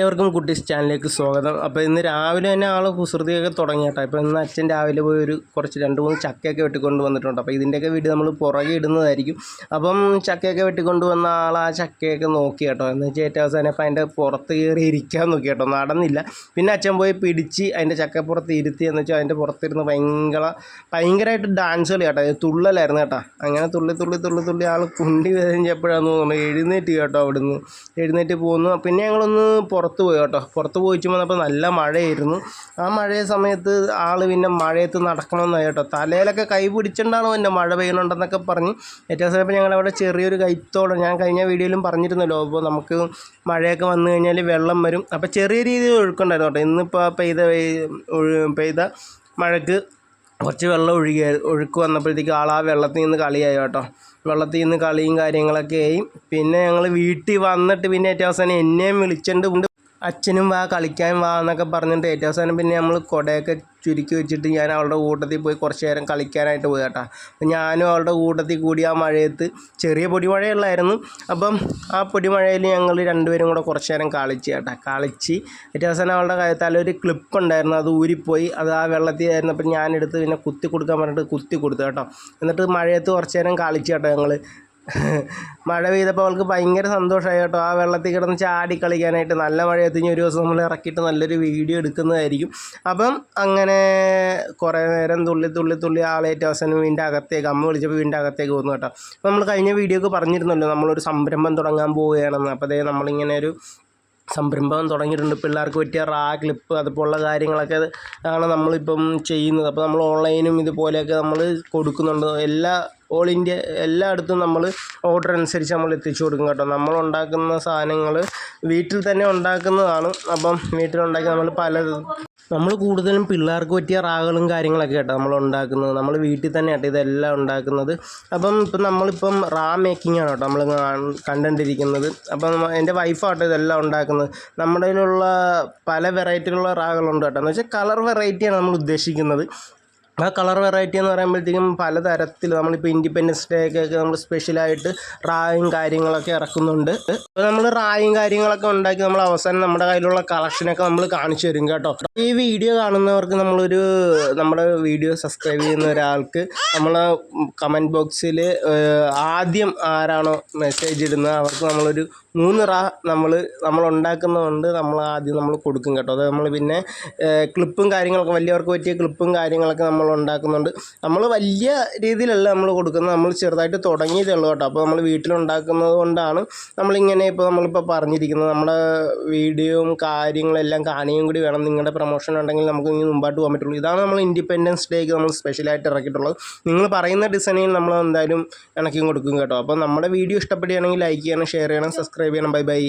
ഏവർക്കും കുട്ടീസ് ചാനലിലേക്ക് സ്വാഗതം. അപ്പോൾ ഇന്ന് രാവിലെ തന്നെ ആൾ കുസൃതിയൊക്കെ തുടങ്ങി കേട്ടോ ഇന്ന് അച്ഛൻ രാവിലെ പോയി ഒരു കുറച്ച് രണ്ട് മൂന്ന് ചക്കയൊക്കെ വെട്ടിക്കൊണ്ട് വന്നിട്ടുണ്ട്. അപ്പോൾ ഇതിന്റെയൊക്കെ വീഡിയോ നമ്മൾ പുറകെ ഇടുന്നതായിരിക്കും. അപ്പം ചക്കയൊക്കെ വെട്ടിക്കൊണ്ട് വന്ന ആൾ ആ ചക്കയൊക്കെ നോക്കി കേട്ടോ. എന്ന് വെച്ചാൽ ഏറ്റവും അവസാനം അപ്പോൾ അതിന്റെ പുറത്ത് കയറി ഇരിക്കാൻ നോക്കി കേട്ടോ. നടന്നില്ല. പിന്നെ അച്ഛൻ പോയി പിടിച്ച് അതിന്റെ ചക്കപ്പുറത്ത് ഇരുത്തി എന്ന് വെച്ചാൽ അതിന്റെ പുറത്തിരുന്ന് ഭയങ്കര ഭയങ്കരമായിട്ട് ഡാൻസ് കളി കേട്ടോ. തുള്ളലായിരുന്നു കേട്ടോ. അങ്ങനെ തുള്ളി തുള്ളി തുള്ളി തുള്ളി ആൾ കുണ്ടി വേദനിച്ചപ്പോഴാണെന്ന് തോന്നുന്നു എഴുന്നേറ്റ് കേട്ടോ അവിടുന്ന്. എഴുന്നേറ്റ് പോകുന്നു പിന്നെ ഞങ്ങളൊന്ന് പുറത്ത് പോയി കേട്ടോ. പുറത്ത് പോയിച്ച് വന്നപ്പോൾ നല്ല മഴയായിരുന്നു. ആ മഴയ സമയത്ത് ആൾ പിന്നെ മഴയത്ത് നടക്കണമെന്നായി കേട്ടോ. തലയിലൊക്കെ കൈ പിടിച്ചിട്ടാണ് എന്റെ മഴ പെയ്യുന്നുണ്ടെന്നൊക്കെ പറഞ്ഞ് ഏറ്റവും സമയത്ത് ഞങ്ങളവിടെ ചെറിയൊരു കൈത്തോളം ഞാൻ കഴിഞ്ഞ വീഡിയോയിലും പറഞ്ഞിരുന്നല്ലോ അപ്പോൾ നമുക്ക് മഴയൊക്കെ വന്നു കഴിഞ്ഞാൽ വെള്ളം വരും. അപ്പോൾ ചെറിയ രീതിയിൽ ഒഴുക്കുണ്ടായിരുന്നു കേട്ടോ. ഇന്നിപ്പോൾ പെയ്ത പെയ്ത മഴയ്ക്ക് കുറച്ച് വെള്ളം ഒഴുകിയ ഒഴുക്ക് വന്നപ്പോഴത്തേക്ക് ആൾ ആ വെള്ളത്തിൽ നിന്ന് കളിയായി കേട്ടോ. വെള്ളത്തിൽ നിന്ന് കളിയും കാര്യങ്ങളൊക്കെ ആയി. പിന്നെ ഞങ്ങൾ വീട്ടിൽ വന്നിട്ട് പിന്നെ ഏറ്റവും അവസാനം എന്നെയും വിളിച്ചിട്ടുണ്ട്. അച്ഛനും വാ കളിക്കാൻ വാ എന്നൊക്കെ പറഞ്ഞിട്ട് ഏറ്റവും അവസാനം പിന്നെ നമ്മൾ കുടയൊക്കെ ചുരുക്കി വെച്ചിട്ട് ഞാൻ അവളുടെ കൂട്ടത്തിൽ പോയി കുറച്ച് നേരം കളിക്കാനായിട്ട് പോയി കേട്ടോ. അപ്പം ഞാനും അവളുടെ കൂട്ടത്തിൽ കൂടി ആ മഴയത്ത് ചെറിയ പൊടിമഴയുള്ളായിരുന്നു. അപ്പം ആ പൊടിമഴയിൽ ഞങ്ങൾ രണ്ടുപേരും കൂടെ കുറച്ച് നേരം കളിച്ച് കേട്ടോ. കളിച്ച് ഏറ്റവും അവസാനം അവളുടെ കഴുത്താൽ ഒരു ക്ലിപ്പ് ഉണ്ടായിരുന്നു. അത് ഊരിപ്പോയി. അത് ആ വെള്ളത്തിൽ ആയിരുന്നപ്പോൾ ഞാനെടുത്ത് പിന്നെ കുത്തി കൊടുക്കാൻ പറഞ്ഞിട്ട് കുത്തി കൊടുത്തു കേട്ടോ. എന്നിട്ട് മഴയത്ത് കുറച്ച് നേരം കളിച്ച് കേട്ടോ ഞങ്ങൾ മഴ പെയ്തപ്പോൾ അവൾക്ക് ഭയങ്കര സന്തോഷമായി കേട്ടോ. ആ വെള്ളത്തിൽ കിടന്ന് ചാടി കളിക്കാനായിട്ട് നല്ല മഴയത്ത് ഇനി ഒരു ദിവസം നമ്മൾ ഇറക്കിയിട്ട് നല്ലൊരു വീഡിയോ എടുക്കുന്നതായിരിക്കും. അപ്പം അങ്ങനെ കുറേ നേരം തുള്ളി തുള്ളി തുള്ളി ആളേറ്റ അവസാനം വീടിന്റെ അകത്തേക്ക് അമ്മ വിളിച്ചപ്പോൾ വീടിന്റെ അകത്തേക്ക് പോകുന്നു കേട്ടോ. അപ്പോൾ നമ്മൾ കഴിഞ്ഞ വീഡിയോക്ക് പറഞ്ഞിരുന്നല്ലോ നമ്മളൊരു സംരംഭം തുടങ്ങാൻ പോവുകയാണെന്ന്. അപ്പോൾ അതേ നമ്മളിങ്ങനെ ഒരു സംരംഭം തുടങ്ങിയിട്ടുണ്ട്. പിള്ളേർക്ക് പറ്റിയ റാ ക്ലിപ്പ് അതുപോലുള്ള കാര്യങ്ങളൊക്കെ ആണ് നമ്മളിപ്പം ചെയ്യുന്നത്. അപ്പോൾ നമ്മൾ ഓൺലൈനും ഇതുപോലെയൊക്കെ നമ്മൾ കൊടുക്കുന്നുണ്ട്. എല്ലാ ഓൾ ഇന്ത്യ എല്ലായിടത്തും നമ്മൾ ഓർഡർ അനുസരിച്ച് നമ്മൾ എത്തിച്ചു കൊടുക്കും കേട്ടോ. നമ്മൾ ഉണ്ടാക്കുന്ന സാധനങ്ങൾ വീട്ടിൽ തന്നെ ഉണ്ടാക്കുന്നതാണ്. അപ്പം വീട്ടിലുണ്ടാക്കി നമ്മൾ പല നമ്മൾ കൂടുതലും പിള്ളേർക്ക് പറ്റിയ റാകളും കാര്യങ്ങളൊക്കെ കേട്ടോ നമ്മൾ ഉണ്ടാക്കുന്നത്. നമ്മൾ വീട്ടിൽ തന്നെ കേട്ടോ ഇതെല്ലാം ഉണ്ടാക്കുന്നത്. അപ്പം ഇപ്പം നമ്മളിപ്പം റാ മേക്കിംഗ് ആണ് കേട്ടോ നമ്മൾ കണ്ടുകൊണ്ടിരിക്കുന്നത് അപ്പം എന്റെ വൈഫാട്ടോ ഇതെല്ലാം ഉണ്ടാക്കുന്നത്. നമ്മുടെ കയ്യിലുള്ള പല വെറൈറ്റിയിലുള്ള റാകളുണ്ട് കേട്ടോ. എന്ന് വെച്ചാൽ കളർ വെറൈറ്റിയാണ് നമ്മൾ ഉദ്ദേശിക്കുന്നത്. ആ കളർ വെറൈറ്റി എന്ന് പറയുമ്പോഴത്തേക്കും പലതരത്തിൽ നമ്മളിപ്പോൾ ഇൻഡിപെൻഡൻസ് ഡേക്കൊക്കെ നമ്മൾ സ്പെഷ്യലായിട്ട് റായും കാര്യങ്ങളൊക്കെ ഇറക്കുന്നുണ്ട്. അപ്പോൾ നമ്മൾ റായും കാര്യങ്ങളൊക്കെ ഉണ്ടാക്കി നമ്മൾ അവസാനം നമ്മുടെ കയ്യിലുള്ള കളക്ഷനൊക്കെ നമ്മൾ കാണിച്ചു തരും കേട്ടോ. ഈ വീഡിയോ കാണുന്നവർക്ക് നമ്മളൊരു നമ്മുടെ വീഡിയോ സബ്സ്ക്രൈബ് ചെയ്യുന്ന ഒരാൾക്ക് നമ്മൾ കമന്റ് ബോക്സിൽ ആദ്യം ആരാണോ മെസ്സേജ് ഇടുന്നത് അവർക്ക് നമ്മളൊരു മൂന്ന് റാ നമ്മൾ നമ്മൾ ഉണ്ടാക്കുന്നതുകൊണ്ട് നമ്മൾ ആദ്യം നമ്മൾ കൊടുക്കും കേട്ടോ. അത് നമ്മൾ പിന്നെ ക്ലിപ്പും കാര്യങ്ങളൊക്കെ വലിയവർക്ക് പറ്റിയ ക്ലിപ്പും കാര്യങ്ങളൊക്കെ നമ്മൾ ഉണ്ടാക്കുന്നുണ്ട്. നമ്മൾ വലിയ രീതിയിലല്ല നമ്മൾ കൊടുക്കുന്നത്. നമ്മൾ ചെറുതായിട്ട് തുടങ്ങിയതേ ഉള്ളൂ കേട്ടോ. അപ്പോൾ നമ്മൾ വീട്ടിലുണ്ടാക്കുന്നത് കൊണ്ടാണ് നമ്മളിങ്ങനെ ഇപ്പോൾ നമ്മളിപ്പോൾ പറഞ്ഞിരിക്കുന്നത്. നമ്മുടെ വീഡിയോയും കാര്യങ്ങളെല്ലാം കാണുകയും കൂടി വേണം. നിങ്ങളുടെ പ്രൊമോഷൻ ഉണ്ടെങ്കിൽ നമുക്ക് ഇനി മുമ്പായിട്ട് പോകാൻ പറ്റുള്ളൂ. ഇതാണ് നമ്മൾ ഇൻഡിപെൻഡൻസ് ഡേക്ക് നമ്മൾ സ്പെഷ്യലായിട്ട് ഇറക്കിയിട്ടുള്ളത്. നിങ്ങൾ പറയുന്ന ഡിസൈനിൽ നമ്മൾ എന്തായാലും ഇണക്കിയും കൊടുക്കും കേട്ടോ. അപ്പോൾ നമ്മുടെ വീഡിയോ ഇഷ്ടപ്പെടുകയാണെങ്കിൽ ലൈക്ക് ചെയ്യണം ഷെയർ ചെയ്യണം സബ്സ്ക്രൈബ് ചെയ്യണം. Bye by